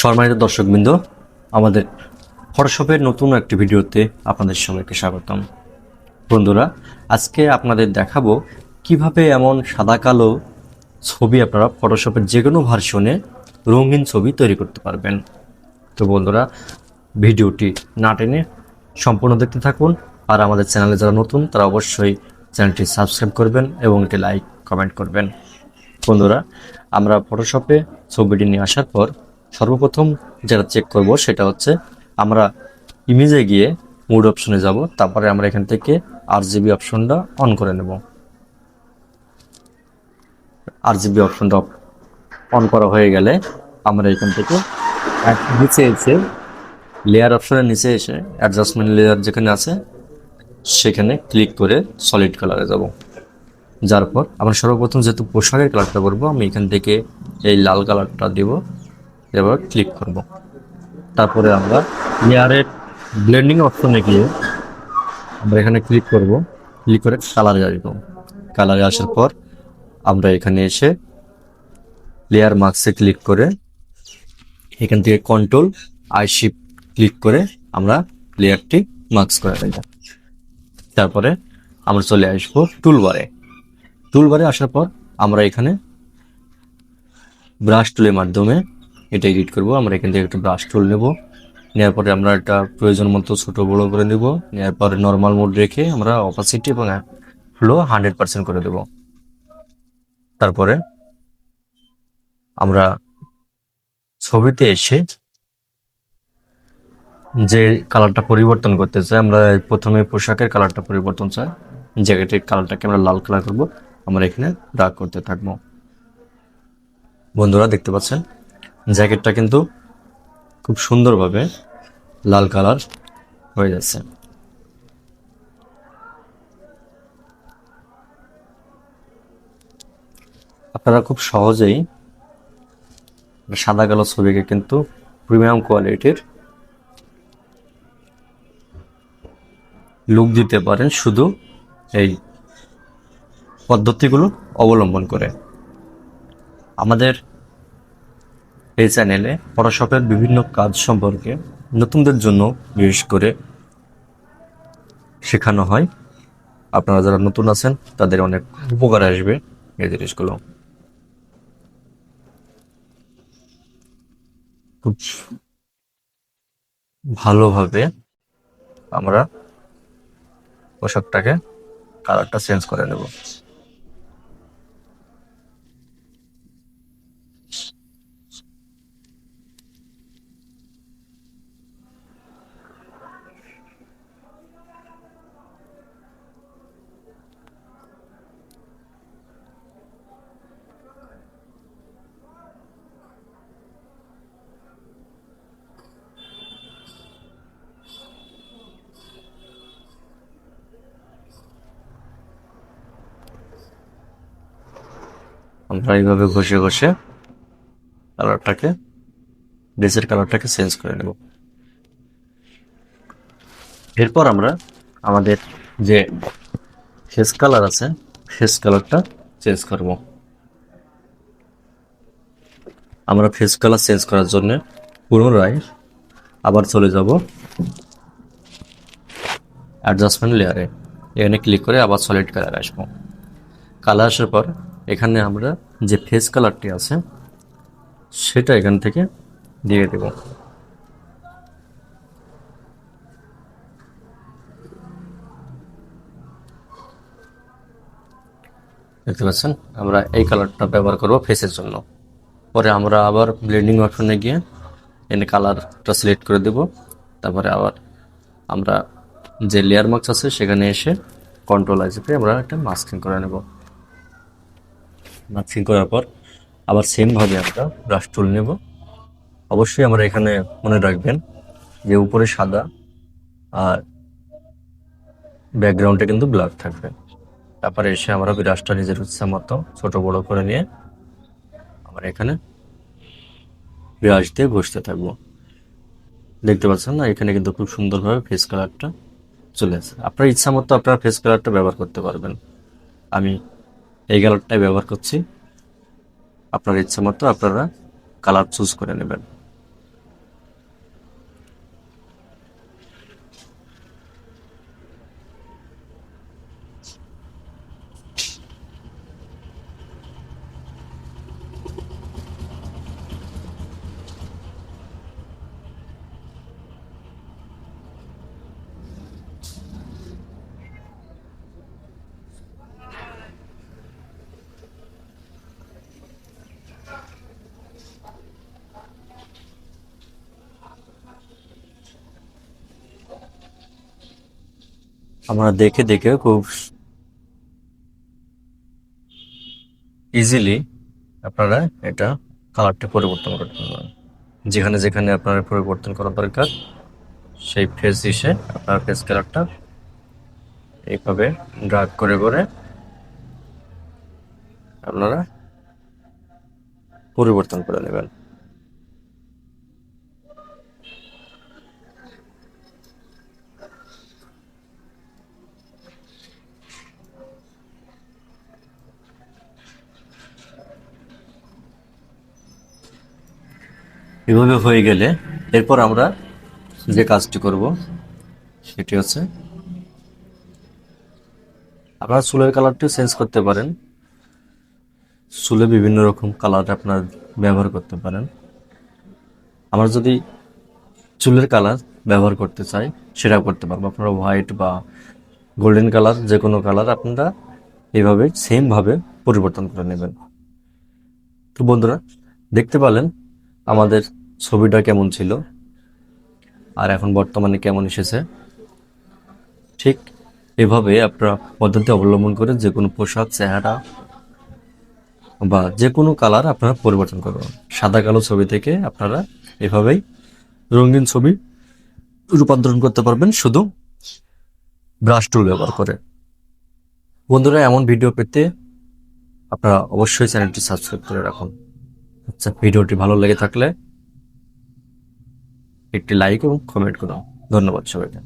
সম্মানিত দর্শকবৃন্দ, আমাদের ফটোশপের নতুন একটি ভিডিওতে আপনাদের সবাইকে স্বাগতম। বন্ধুরা, আজকে আপনাদের দেখাবো কীভাবে এমন সাদা কালো ছবি আপনারা ফটোশপের যে কোনো ভার্সনে রঙিন ছবি তৈরি করতে পারবেন। তো বন্ধুরা, ভিডিওটি না টেনে সম্পূর্ণ দেখতে থাকুন আর আমাদের চ্যানেলে যারা নতুন, তারা অবশ্যই চ্যানেলটি সাবস্ক্রাইব করবেন এবং এটি লাইক, কমেন্ট করবেন। বন্ধুরা, আমরা ফটোশপে ছবিটি নিয়ে আসার পর সর্বপ্রথম যেটা চেক করব সেটা হচ্ছে আমরা ইমেজে গিয়ে মুড অপশনে যাব, তারপরে আমরা এখান থেকে আর জিবি অপশনটা অন করে নেব। আর জিবি অপশনটা অন করা হয়ে গেলে আমরা এখান থেকে নিচে এসে লেয়ার অপশনের নিচে এসে অ্যাডজাস্টমেন্ট লেয়ার যেখানে আছে, সেখানে ক্লিক করে সলিড কালারে যাব। যার পর আমরা সর্বপ্রথম যেহেতু পোশাকের কালারটা করব আমি এখান থেকে এই লাল কালারটা দেব। এবার ক্লিক করব। তারপরে আমরা লেয়ারের ব্লেন্ডিং অপশনে গিয়ে আমরা এখানে ক্লিক করব। ক্লিক করে কালারে আসব। কালারে আসার পর আমরা এখানে এসে লেয়ার মার্কসে ক্লিক করে এখান থেকে কন্ট্রোল আই শিফট ক্লিক করে আমরা লেয়ারটি মার্কস করে দেব তারপরে আমরা চলে আসব টুলবারে টুলবারে আসার পর আমরা এখানে ব্রাশ টুলের মাধ্যমে এটা এডিট করব। আমরা এখান থেকে একটা ব্রাশ টুল নেব। নেওয়ার পরে আমরা একটা প্রয়োজন মতো ছোট বড় করে নেব। নেওয়ার পরে নর্মাল মোড রেখে আমরা অপাসিটি এবং ফ্লো হান্ড্রেড পার্সেন্ট করে দেব। তারপরে আমরা ছবিতে এসে যে কালারটা পরিবর্তন করতে চাই, আমরা প্রথমে পোশাকের কালারটা পরিবর্তন চাই। জ্যাকেটের কালারটাকে আমরা লাল কালার করব। আমরা এখানে ডার্ক করতে থাকব। বন্ধুরা, দেখতে পাচ্ছেন? জ্যাকেটটা কিন্তু খুব সুন্দরভাবে লাল কালার হয়ে যাচ্ছে। আপনারা খুব সহজেই সাদা কালো ছবিকে কিন্তু প্রিমিয়াম কোয়ালিটির লুক দিতে পারেন শুধু এই পদ্ধতিগুলো অবলম্বন করে। আমাদের এই চ্যানেলে ফটোশপের বিভিন্ন কাজ সম্পর্কে নতুনদের জন্য বিশেষ করে শেখানো হয়। আপনারা যারা নতুন আছেন, তাদের অনেক উপকার আসবে এই জিনিসগুলো। খুব ভালোভাবে আমরা পোশাকটাকে কালারটা চেঞ্জ করে নেব। আমরা এইভাবে ঘষে ঘষে কালারটাকে, ড্রেসের কালারটাকে চেঞ্জ করে নেব। এরপর আমরা আমাদের যে ফেস কালার আছে, ফেস কালারটা চেঞ্জ করব। আমরা ফেস কালার চেঞ্জ করার জন্য পুনরায় আবার চলে যাব অ্যাডজাস্টমেন্ট লেয়ারে। এখানে ক্লিক করে আবার সলিড কালার আসব। কালার আসার পর এখানে আমরা যে ফেস কালারটি আছে, সেটা এখান থেকে দিয়ে দেব। দেখতে পাচ্ছেন? আমরা এই কালারটা ব্যবহার করব ফেসের জন্য। পরে আমরা আবার ব্লেন্ডিং অপশনে গিয়ে এনে কালারটা সিলেক্ট করে দেব। তারপরে আবার আমরা যে লেয়ার মাস্ক আছে, সেখানে এসে কন্ট্রোল আইসিপে আমরা একটা মাস্কিং করে নেব। মাস্কিং করার পর আবার সেমভাবে আমরা ব্রাশ টুল নেব। অবশ্যই আমরা এখানে মনে রাখবেন যে উপরে সাদা আর ব্যাকগ্রাউন্ডে কিন্তু ব্ল্যাক থাকবে। তারপরে এসে আমরা ব্রাশটা নিজের ইচ্ছা মতো ছোট বড় করে নিয়ে আমরা এখানে ব্রাশ দিয়ে ঘষতে থাকব। দেখতে পাচ্ছেন না? এখানে কিন্তু খুব সুন্দরভাবে ফেস কালারটা চলে আসে। আপনার ইচ্ছা মতো আপনার ফেস কালারটা ব্যবহার করতে পারবেন। আমি এই কালারটাই ব্যবহার করছি। আপনার ইচ্ছা মতো আপনারা কালার চুজ করে নেবেন। আমরা দেখে দেখে খুব ইজিলি আপনারা এটা কালারটা পরিবর্তন করতে পারবেন। যেখানে যেখানে আপনার পরিবর্তন করা দরকার, সেই ফেস দিশে আপনার ফেস কালারটা এইভাবে ড্রাগ করে করে আপনারা পরিবর্তন করে নেবেন। এভাবে হয়ে গেলে এরপর আমরা যে কাজটি করব, সেটি হচ্ছে আপনারা চুলের কালারটিও চেঞ্জ করতে পারেন। চুলে বিভিন্ন রকম কালার আপনার ব্যবহার করতে পারেন। আমরা যদি চুলের কালার ব্যবহার করতে চাই সেটাও করতে পারব। আপনারা হোয়াইট বা গোল্ডেন কালার যে কোনো কালার আপনারা এইভাবে সেমভাবে পরিবর্তন করে নেবেন। তো বন্ধুরা, দেখতে পেলেন আমাদের ছবিটা কেমন ছিল? আর এখন বর্তমানে কেমন এসেছে? ঠিক এভাবে আপনারা পদ্ধতি অবলম্বন করে যে কোনো পোশাক, চেহারা বা যে কোনো কালার আপনারা পরিবর্তন করবেন সাদা কালো ছবি থেকে আপনারা এভাবেই রঙিন ছবি রূপান্তরণ করতে পারবেন শুধু ব্রাশ টুল ব্যবহার করে। বন্ধুরা, এমন ভিডিও পেতে আপনারা অবশ্যই চ্যানেলটি সাবস্ক্রাইব করে রাখুন। আচ্ছা ভিডিওটি ভালো লেগে থাকলে একটি লাইক এবং কমেন্ট করুন ধন্যবাদ সবাইকে।